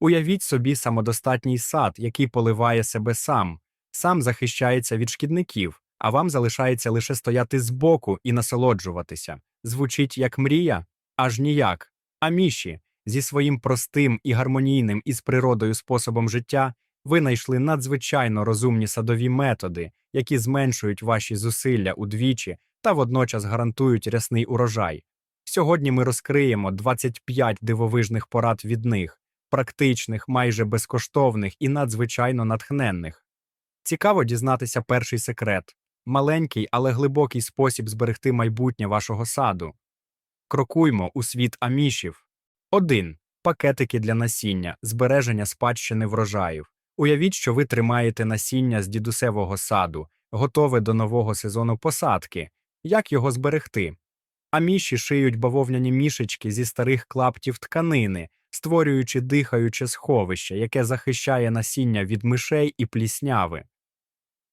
Уявіть собі самодостатній сад, який поливає себе сам, сам захищається від шкідників, а вам залишається лише стояти збоку і насолоджуватися. Звучить як мрія? Аж ніяк. А міші, зі своїм простим і гармонійним із природою способом життя, винайшли надзвичайно розумні садові методи, які зменшують ваші зусилля удвічі та водночас гарантують рясний урожай. Сьогодні ми розкриємо 25 дивовижних порад від них, практичних, майже безкоштовних і надзвичайно натхненних. Цікаво дізнатися перший секрет маленький, але глибокий спосіб зберегти майбутнє вашого саду. Крокуймо у світ амішів. 1. Пакетики для насіння, збереження спадщини врожаїв. Уявіть, що ви тримаєте насіння з дідусевого саду, готове до нового сезону посадки. Як його зберегти? Аміші шиють бавовняні мішечки зі старих клаптів тканини, створюючи дихаюче сховище, яке захищає насіння від мишей і плісняви.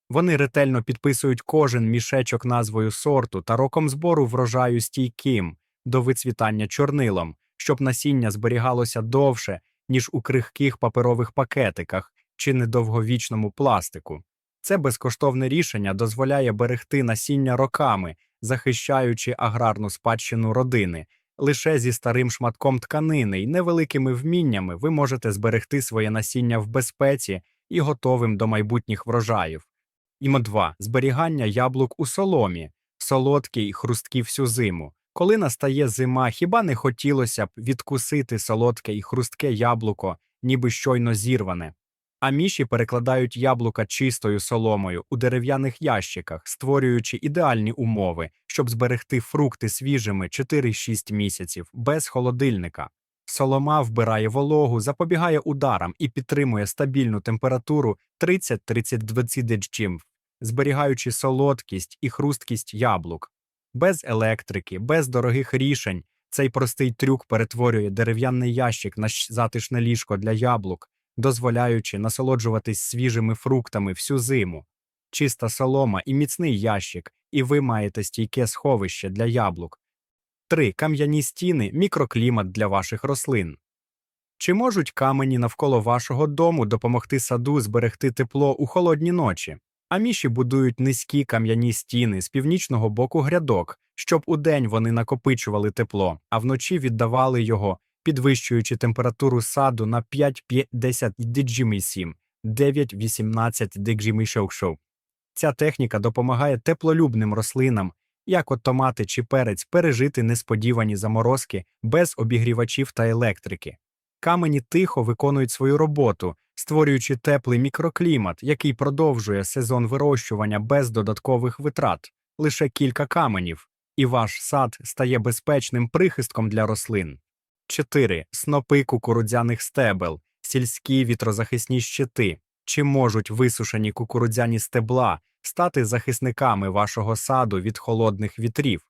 Вони ретельно підписують кожен мішечок назвою сорту та роком збору врожаю стійким до вицвітання чорнилом, щоб насіння зберігалося довше, ніж у крихких паперових пакетиках чи недовговічному пластику. Це безкоштовне рішення дозволяє берегти насіння роками, захищаючи аграрну спадщину родини. Лише зі старим шматком тканини й невеликими вміннями ви можете зберегти своє насіння в безпеці і готовим до майбутніх врожаїв. Імо 2. Зберігання яблук у соломі, солодкі й хрусткі всю зиму. Коли настає зима, хіба не хотілося б відкусити солодке і хрустке яблуко, ніби щойно зірване? А міші перекладають яблука чистою соломою у дерев'яних ящиках, створюючи ідеальні умови, щоб зберегти фрукти свіжими 4-6 місяців без холодильника. Солома вбирає вологу, запобігає ударам і підтримує стабільну температуру 30-32 деччим, зберігаючи солодкість і хрусткість яблук. Без електрики, без дорогих рішень цей простий трюк перетворює дерев'яний ящик на затишне ліжко для яблук, дозволяючи насолоджуватись свіжими фруктами всю зиму. Чиста солома і міцний ящик, і ви маєте стійке сховище для яблук. 3. Кам'яні стіни мікроклімат для ваших рослин. Чи можуть камені навколо вашого дому допомогти саду зберегти тепло у холодні ночі? Аміші будують низькі кам'яні стіни з північного боку грядок, щоб удень вони накопичували тепло, а вночі віддавали його, підвищуючи температуру саду на 5-10 диджімі 7, 9-18 диджімі шоу Ця техніка допомагає теплолюбним рослинам, як от томати чи перець, пережити несподівані заморозки без обігрівачів та електрики. Камені тихо виконують свою роботу, створюючи теплий мікроклімат, який продовжує сезон вирощування без додаткових витрат, лише кілька каменів, і ваш сад стає безпечним прихистком для рослин. 4. Снопи кукурудзяних стебел, сільські вітрозахисні щити. Чи можуть висушені кукурудзяні стебла стати захисниками вашого саду від холодних вітрів?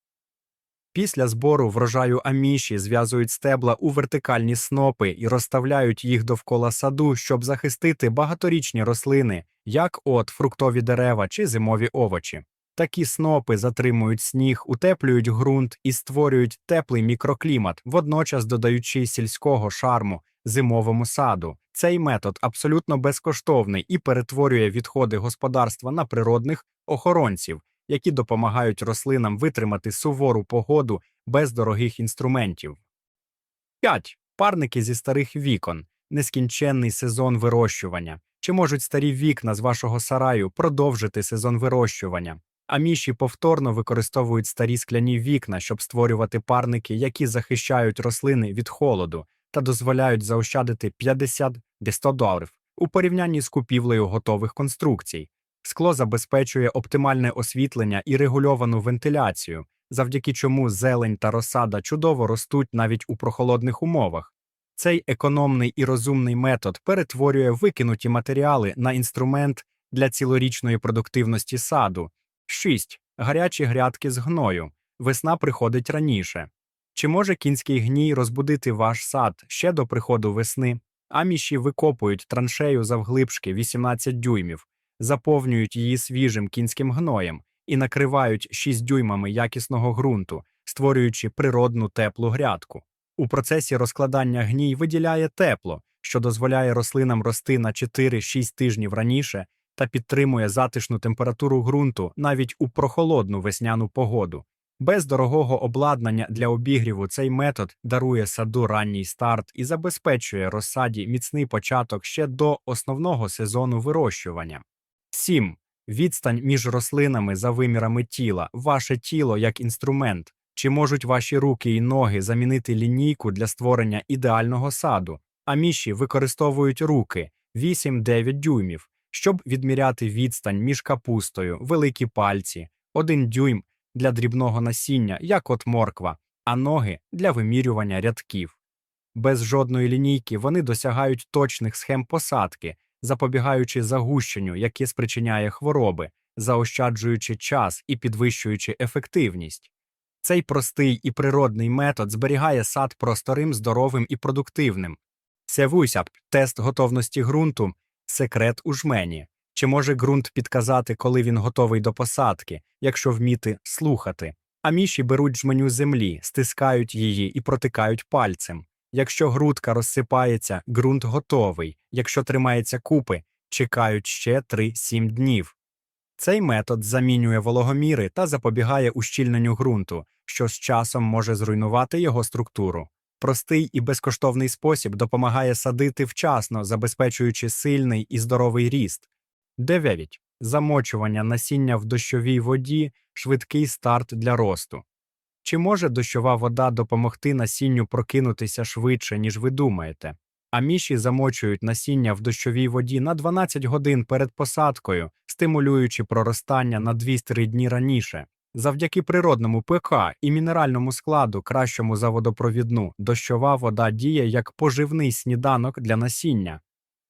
Після збору врожаю аміші зв'язують стебла у вертикальні снопи і розставляють їх довкола саду, щоб захистити багаторічні рослини, як от фруктові дерева чи зимові овочі. Такі снопи затримують сніг, утеплюють ґрунт і створюють теплий мікроклімат, водночас додаючи сільського шарму зимовому саду. Цей метод абсолютно безкоштовний і перетворює відходи господарства на природних охоронців, які допомагають рослинам витримати сувору погоду без дорогих інструментів. 5. Парники зі старих вікон. Нескінченний сезон вирощування. Чи можуть старі вікна з вашого сараю продовжити сезон вирощування? Аміші повторно використовують старі скляні вікна, щоб створювати парники, які захищають рослини від холоду та дозволяють заощадити 50-100 доларів у порівнянні з купівлею готових конструкцій. Скло забезпечує оптимальне освітлення і регульовану вентиляцію, завдяки чому зелень та розсада чудово ростуть навіть у прохолодних умовах. Цей економний і розумний метод перетворює викинуті матеріали на інструмент для цілорічної продуктивності саду. 6. Гарячі грядки з гною. Весна приходить раніше. Чи може кінський гній розбудити ваш сад ще до приходу весни? Аміші викопують траншею завглибшки 18 дюймів, заповнюють її свіжим кінським гноєм і накривають 6 дюймами якісного ґрунту, створюючи природну теплу грядку. У процесі розкладання гній виділяє тепло, що дозволяє рослинам рости на 4-6 тижнів раніше та підтримує затишну температуру ґрунту навіть у прохолодну весняну погоду. Без дорогого обладнання для обігріву цей метод дарує саду ранній старт і забезпечує розсаді міцний початок ще до основного сезону вирощування. 7. Відстань між рослинами за вимірами тіла. Ваше тіло як інструмент. Чи можуть ваші руки і ноги замінити лінійку для створення ідеального саду? Аміші використовують руки 8-9 дюймів, щоб відміряти відстань між капустою, великі пальці, 1 дюйм для дрібного насіння, як от морква, а ноги для вимірювання рядків. Без жодної лінійки вони досягають точних схем посадки, запобігаючи загущенню, яке спричиняє хвороби, заощаджуючи час і підвищуючи ефективність. Цей простий і природний метод зберігає сад просторим, здоровим і продуктивним. Севуйсяп – тест готовності ґрунту, секрет у жмені. Чи може ґрунт підказати, коли він готовий до посадки, якщо вміти слухати? А міші беруть жменю землі, стискають її і протикають пальцем. Якщо грудка розсипається, ґрунт готовий. Якщо тримається купи, чекають ще 3-7 днів. Цей метод замінює вологоміри та запобігає ущільненню ґрунту, що з часом може зруйнувати його структуру. Простий і безкоштовний спосіб допомагає садити вчасно, забезпечуючи сильний і здоровий ріст. 9. Замочування насіння в дощовій воді швидкий старт для росту. Чи може дощова вода допомогти насінню прокинутися швидше, ніж ви думаєте? Аміші замочують насіння в дощовій воді на 12 годин перед посадкою, стимулюючи проростання на 2-3 дні раніше. Завдяки природному ПК і мінеральному складу, кращому за водопровідну, дощова вода діє як поживний сніданок для насіння.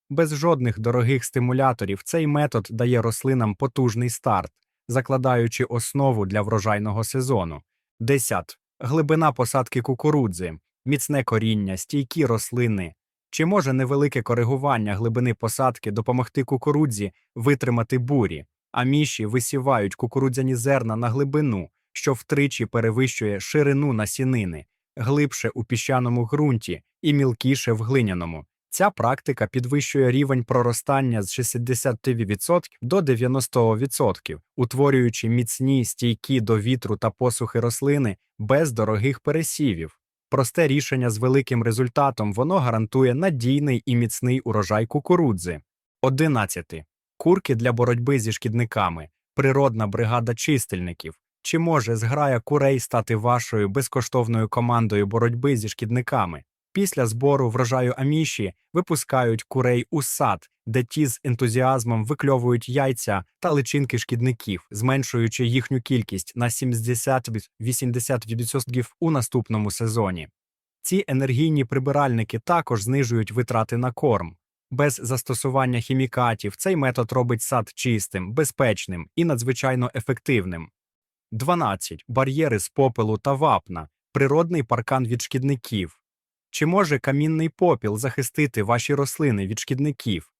Без жодних дорогих стимуляторів цей метод дає рослинам потужний старт, закладаючи основу для врожайного сезону. 10. Глибина посадки кукурудзи, міцне коріння, стійкі рослини. Чи може невелике коригування глибини посадки допомогти кукурудзі витримати бурі, а міші висівають кукурудзяні зерна на глибину, що втричі перевищує ширину насінини, глибше у піщаному ґрунті і мілкіше в глиняному. Ця практика підвищує рівень проростання з 60% до 90%, утворюючи міцні, стійкі до вітру та посухи рослини без дорогих пересівів. Просте рішення з великим результатом воно гарантує надійний і міцний урожай кукурудзи. 11. Курки для боротьби зі шкідниками. Природна бригада чистильників. Чи може зграя курей стати вашою безкоштовною командою боротьби зі шкідниками? Після збору врожаю аміші випускають курей у сад, де ті з ентузіазмом викльовують яйця та личинки шкідників, зменшуючи їхню кількість на 70-80% у наступному сезоні. Ці енергійні прибиральники також знижують витрати на корм. Без застосування хімікатів цей метод робить сад чистим, безпечним і надзвичайно ефективним. 12. Бар'єри з попелу та вапна. Природний паркан від шкідників. Чи може камінний попіл захистити ваші рослини від шкідників?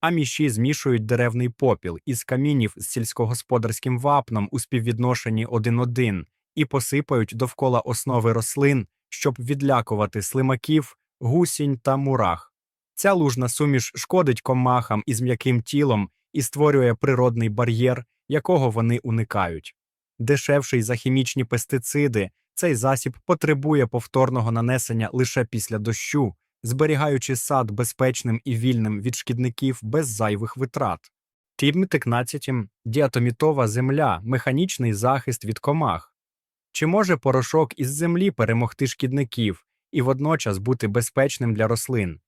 А міші змішують деревний попіл із камінів з сільськогосподарським вапном у співвідношенні 1-1 і посипають довкола основи рослин, щоб відлякувати слимаків, гусінь та мурах. Ця лужна суміш шкодить комахам із м'яким тілом і створює природний бар'єр, якого вони уникають. Дешевший за хімічні пестициди, цей засіб потребує повторного нанесення лише після дощу, зберігаючи сад безпечним і вільним від шкідників без зайвих витрат. Тім 15. Діатомітова земля механічний захист від комах. Чи може порошок із землі перемогти шкідників і водночас бути безпечним для рослин?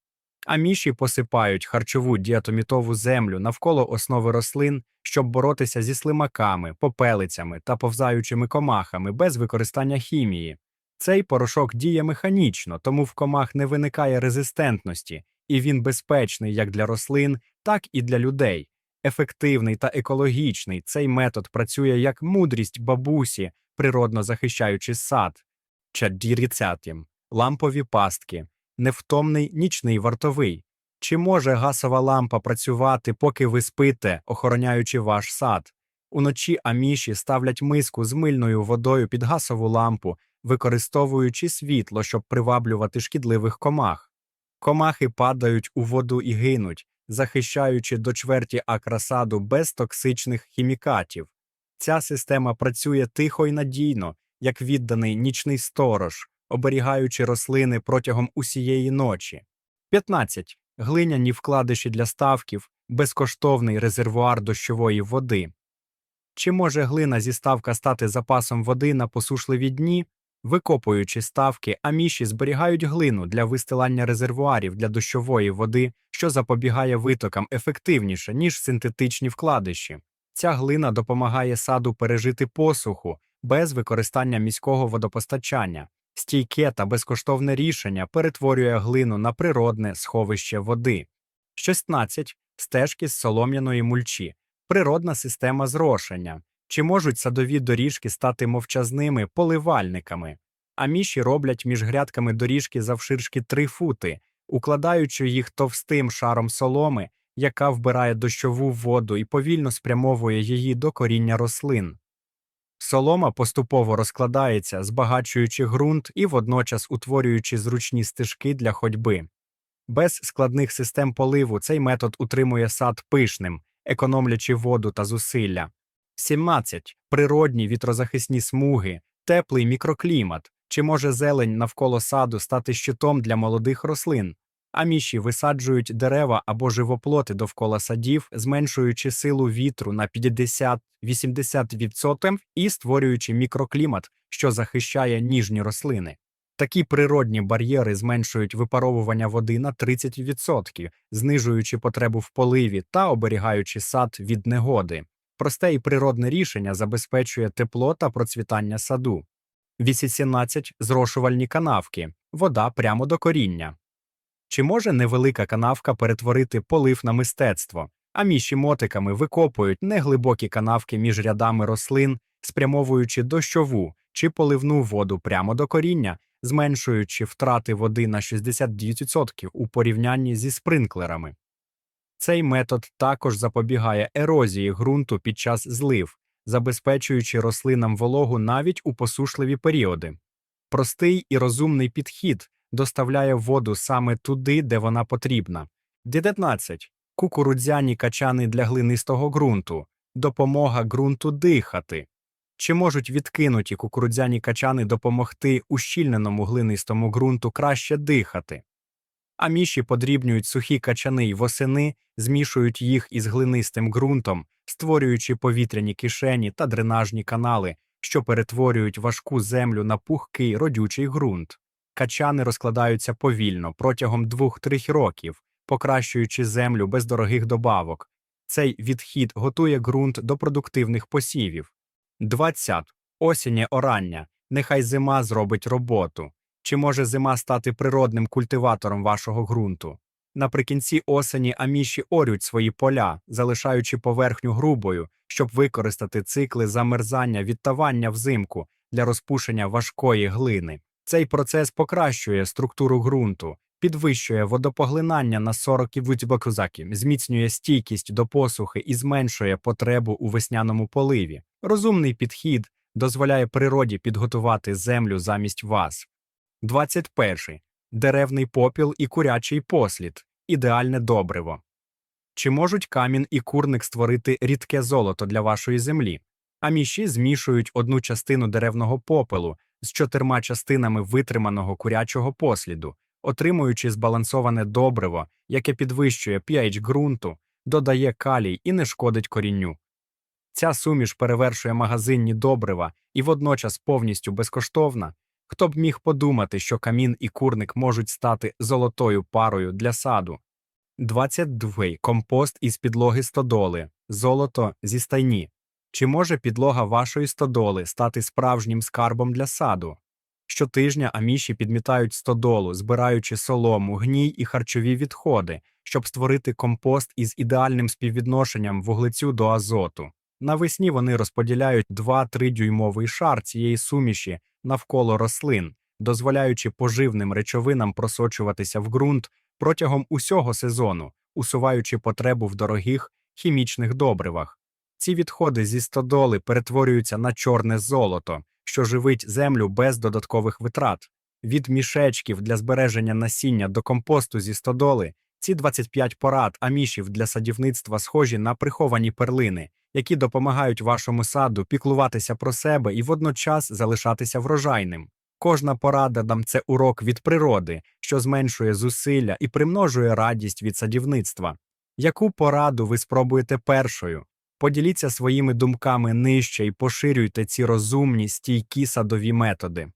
А міші посипають харчову діатомітову землю навколо основи рослин, щоб боротися зі слимаками, попелицями та повзаючими комахами без використання хімії. Цей порошок діє механічно, тому в комах не виникає резистентності, і він безпечний як для рослин, так і для людей. Ефективний та екологічний цей метод працює як мудрість бабусі, природно захищаючи сад. Чаддіріцятім, лампові пастки, невтомний нічний вартовий. Чи може гасова лампа працювати, поки ви спите, охороняючи ваш сад? Уночі аміші ставлять миску з мильною водою під гасову лампу, використовуючи світло, щоб приваблювати шкідливих комах. Комахи падають у воду і гинуть, захищаючи до чверті акра саду без токсичних хімікатів. Ця система працює тихо і надійно, як відданий нічний сторож, оберігаючи рослини протягом усієї ночі. 15. Глиняні вкладиші для ставків, безкоштовний резервуар дощової води. Чи може глина зі ставка стати запасом води на посушливі дні? Викопуючи ставки, аміші зберігають глину для вистилання резервуарів для дощової води, що запобігає витокам ефективніше, ніж синтетичні вкладиші. Ця глина допомагає саду пережити посуху без використання міського водопостачання. Стійке та безкоштовне рішення перетворює глину на природне сховище води. 16. Стежки з солом'яної мульчі. Природна система зрошення. Чи можуть садові доріжки стати мовчазними поливальниками? Аміші роблять між грядками доріжки завширшки 3 фути, укладаючи їх товстим шаром соломи, яка вбирає дощову воду і повільно спрямовує її до коріння рослин. Солома поступово розкладається, збагачуючи ґрунт і водночас утворюючи зручні стежки для ходьби. Без складних систем поливу цей метод утримує сад пишним, економлячи воду та зусилля. 17. Природні вітрозахисні смуги, теплий мікроклімат. Чи може зелень навколо саду стати щитом для молодих рослин? Аміші висаджують дерева або живоплоти довкола садів, зменшуючи силу вітру на 50-80% і створюючи мікроклімат, що захищає ніжні рослини. Такі природні бар'єри зменшують випаровування води на 30%, знижуючи потребу в поливі та оберігаючи сад від негоди. Просте і природне рішення забезпечує тепло та процвітання саду. 18. Зрошувальні канавки. Вода прямо до коріння. Чи може невелика канавка перетворити полив на мистецтво? А міші мотиками викопують неглибокі канавки між рядами рослин, спрямовуючи дощову чи поливну воду прямо до коріння, зменшуючи втрати води на 69% у порівнянні зі спринклерами. Цей метод також запобігає ерозії ґрунту під час злив, забезпечуючи рослинам вологу навіть у посушливі періоди. Простий і розумний підхід доставляє воду саме туди, де вона потрібна. 19. Кукурудзяні качани для глинистого ґрунту. Допомога ґрунту дихати. Чи можуть відкинуті кукурудзяні качани допомогти ущільненому глинистому ґрунту краще дихати? Аміші подрібнюють сухі качани й восени, змішують їх із глинистим ґрунтом, створюючи повітряні кишені та дренажні канали, що перетворюють важку землю на пухкий родючий ґрунт. Качани розкладаються повільно протягом 2-3 років, покращуючи землю без дорогих добавок. Цей відхід готує ґрунт до продуктивних посівів. 20. Осіннє орання. Нехай зима зробить роботу. Чи може зима стати природним культиватором вашого ґрунту? Наприкінці осені аміші орють свої поля, залишаючи поверхню грубою, щоб використати цикли замерзання відтавання взимку для розпушення важкої глини. Цей процес покращує структуру ґрунту, підвищує водопоглинання на 40 вутібакузаки, зміцнює стійкість до посухи і зменшує потребу у весняному поливі. Розумний підхід дозволяє природі підготувати землю замість вас. 21. Деревний попіл і курячий послід. Ідеальне добриво. Чи можуть камінь і курник створити рідке золото для вашої землі? Аміші змішують одну частину деревного попелу з чотирма частинами витриманого курячого посліду, отримуючи збалансоване добриво, яке підвищує pH ґрунту, додає калій і не шкодить корінню. Ця суміш перевершує магазинні добрива і водночас повністю безкоштовна. Хто б міг подумати, що камін і курник можуть стати золотою парою для саду? 22. Компост із підлоги стодоли. Золото зі стайні. Чи може підлога вашої стодоли стати справжнім скарбом для саду? Щотижня аміші підмітають стодолу, збираючи солому, гній і харчові відходи, щоб створити компост із ідеальним співвідношенням вуглецю до азоту. Навесні вони розподіляють 2-3 дюймовий шар цієї суміші навколо рослин, дозволяючи поживним речовинам просочуватися в ґрунт протягом усього сезону, усуваючи потребу в дорогих хімічних добривах. Ці відходи зі стодоли перетворюються на чорне золото, що живить землю без додаткових витрат. Від мішечків для збереження насіння до компосту зі стодоли ці 25 порад амішів для садівництва схожі на приховані перлини, які допомагають вашому саду піклуватися про себе і водночас залишатися врожайним. Кожна порада нам це урок від природи, що зменшує зусилля і примножує радість від садівництва. Яку пораду ви спробуєте першою? Поділіться своїми думками нижче і поширюйте ці розумні, стійкі садові методи.